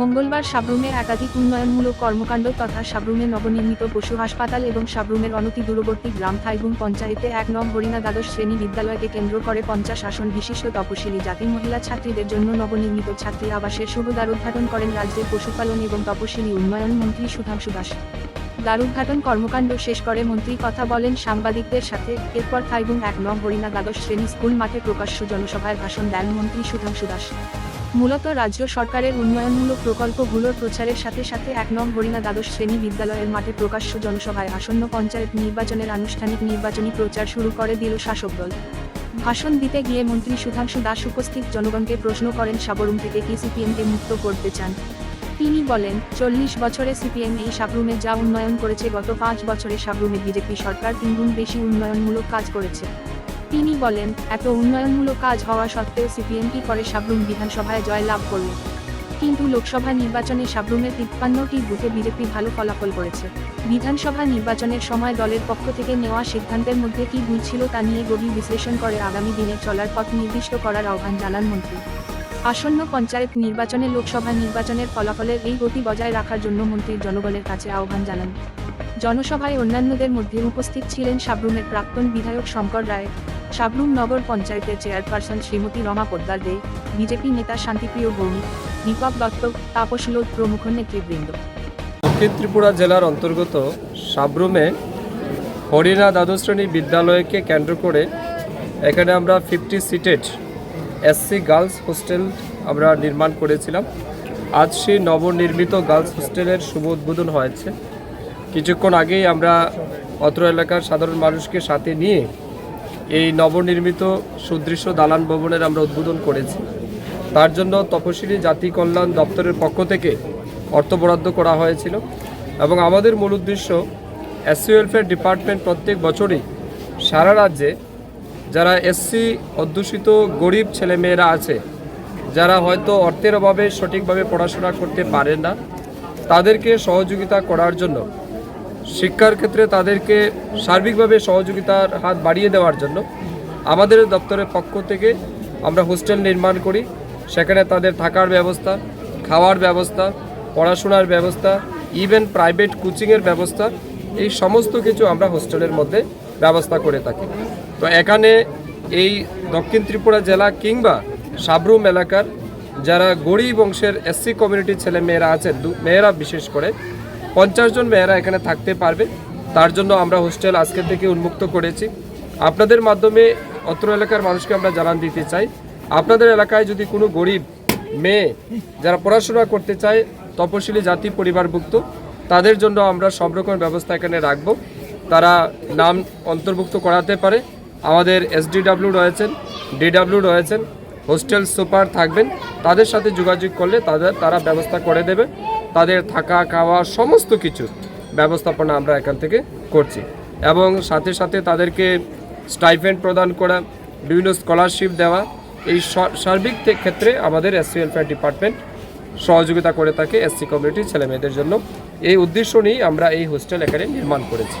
মঙ্গলবার সাবরুমে একাধিক উন্নয়নমূলক কর্মকাণ্ড তথা সাবরুমে নবনির্মিত পশু হাসপাতাল এবং সাবরুমের অনতি দূরবর্তী গ্রাম থাইগুম পঞ্চায়েতে এক নং হরিণা দ্বাদশ শ্রেণি বিদ্যালয়কে কেন্দ্র করে পঞ্চাশ আসন বিশিষ্ট তপশিলি জাতি মহিলা ছাত্রীদের জন্য নবনির্মিত ছাত্রী আবাসের শুভ দ্বারোদ্ঘাটন করেন রাজ্যের পশুপালন এবং তপশিলি উন্নয়ন মন্ত্রী সুধাংশু দাস। দ্বারোদ্ঘাটন কর্মকাণ্ড শেষ করে মন্ত্রী কথা বলেন সাংবাদিকদের সাথে। এরপর থাইগুং এক নং হরিণা দ্বাদশ শ্রেণি স্কুল মাঠে প্রকাশ্য জনসভায় ভাষণ দেন মন্ত্রী সুধাংশু দাস। মূলত রাজ্য সরকারের উন্নয়নমূলক প্রকল্পগুলোর প্রচারের সাথে সাথে এক নং হরিণা দ্বাদশ শ্রেণি বিদ্যালয়ের মাঠে প্রকাশ্য জনসভায় আসন্ন পঞ্চায়েত নির্বাচনের আনুষ্ঠানিক নির্বাচনী প্রচার শুরু করে দিল শাসক দল। ভাষণ দিতে গিয়ে মন্ত্রী সুধাংশু দাস উপস্থিত জনগণকে প্রশ্ন করেন, সাবরুম থেকে কি সিপিএমকে মুক্ত করতে চান? তিনি বলেন, চল্লিশ বছরে সিপিএম এই সাবরুমে যা উন্নয়ন করেছে, গত পাঁচ বছরে সাবরুমে বিজেপি সরকার তিনগুণ বেশি উন্নয়নমূলক কাজ করেছে। তিনি বলেন, এত উন্নয়নমূলক কাজ হওয়া সত্ত্বেও সিপিএম কি করে সাবরুম বিধানসভায় জয় লাভ করল কিন্তু লোকসভা নির্বাচনে সাবরুমের তিপ্পান্নটি বুথে বিজেপি ভালো ফলাফল করেছে। বিধানসভা নির্বাচনের সময় দলের পক্ষ থেকে নেওয়া সিদ্ধান্তের মধ্যে কি ভুল ছিল তা নিয়ে গভীর বিশ্লেষণ করে আগামী দিনে চলার পথ নির্দিষ্ট করার আহ্বান জানান মন্ত্রী। আসন্ন পঞ্চায়েত নির্বাচনে লোকসভা নির্বাচনের ফলাফলের এই গতি বজায় রাখার জন্য মন্ত্রীর জনগণের কাছে আহ্বান জানান। জনসভায় অন্যান্যদের মধ্যে উপস্থিত ছিলেন সাবরুমের প্রাক্তন বিধায়ক শঙ্কর রায় সাবরুম নগর পঞ্চায়েতের চেয়ারপারসন শ্রীমতী রমা পোদ্দার দে, বিজেপি নেতা শান্তিপ্রিয় ভৌমিক, দীপক দত্ত, তাপস লোধ প্রমুখ নেতৃবৃন্দ। দক্ষিণ ত্রিপুরা জেলার অন্তর্গত সাবরুমে হরিণা দ্বাদশ শ্রেণি বিদ্যালয়কে কেন্দ্র করে এখানে আমরা fifty seated SC girls hostel আমরা নির্মাণ করেছিলাম। আজ সেই নবনির্মিত গার্লস হোস্টেলের শুভ উদ্বোধন হয়েছে। কিছুক্ষণ আগেই আমরা অত্র এলাকার সাধারণ মানুষকে সাথে নিয়ে এই নবনির্মিত সুদৃশ্য দালান ভবনের আমরা উদ্বোধন করেছি। তার জন্য তপশিলি জাতি কল্যাণ দপ্তরের পক্ষ থেকে অর্থ বরাদ্দ করা হয়েছিল এবং আমাদের মূল উদ্দেশ্য এসসি ওয়েলফেয়ার ডিপার্টমেন্ট প্রত্যেক বছরই সারা রাজ্যে যারা এসসি অধ্যুষিত গরিব ছেলেমেয়েরা আছে, যারা হয়তো অর্থের অভাবে সঠিকভাবে পড়াশোনা করতে পারে না, তাদেরকে সহযোগিতা করার জন্য শিক্ষার ক্ষেত্রে তাদেরকে সার্বিকভাবে সহযোগিতার হাত বাড়িয়ে দেওয়ার জন্য আমাদের দপ্তরের পক্ষ থেকে আমরা হোস্টেল নির্মাণ করি। সেখানে তাদের থাকার ব্যবস্থা, খাওয়ার ব্যবস্থা, পড়াশোনার ব্যবস্থা ইভেন প্রাইভেট কোচিংয়ের ব্যবস্থা, এই সমস্ত কিছু আমরা হোস্টেলের মধ্যে ব্যবস্থা করে থাকি। তো এখানে এই দক্ষিণ ত্রিপুরা জেলা কিংবা সাবরুম এলাকার যারা গরিব বংশের এসসি কমিউনিটির ছেলে মেয়েরা আছে দু- মেয়েরা বিশেষ করে পঞ্চাশ জন মেয়েরা এখানে থাকতে পারবে। তার জন্য আমরা হোস্টেল আজকের থেকে উন্মুক্ত করেছি। আপনাদের মাধ্যমে অত্র এলাকার মানুষকে আমরা জানান দিতে চাই। আপনাদের এলাকায় যদি কোনো গরিব মেয়ে যারা পড়াশোনা করতে চায়, তপশিলি জাতি পরিবারভুক্ত, তাদের জন্য আমরা সব রকমের ব্যবস্থা এখানে রাখব। তারা নাম অন্তর্ভুক্ত করাতে পারে। আমাদের এসডিডাব্লিউ রয়েছেন, ডিডাব্লিউ রয়েছেন, হোস্টেল সুপার থাকবেন। তাদের সাথে যোগাযোগ করলে তাদের তারা ব্যবস্থা করে দেবে। তাদের থাকা, খাওয়া, সমস্ত কিছু ব্যবস্থাপনা আমরা এখান থেকে করছি। এবং সাথে সাথে তাদেরকে স্টাইফেন্ড প্রদান করা, বিভিন্ন স্কলারশিপ দেওয়া, এই সার্বিক ক্ষেত্রে আমাদের এসসি ওয়েলফেয়ার ডিপার্টমেন্ট সহযোগিতা করে থাকে এসসি কমিউনিটির ছেলেমেয়েদের জন্য। এই উদ্দেশ্য নিয়েই আমরা এই হোস্টেল এখানে নির্মাণ করেছি।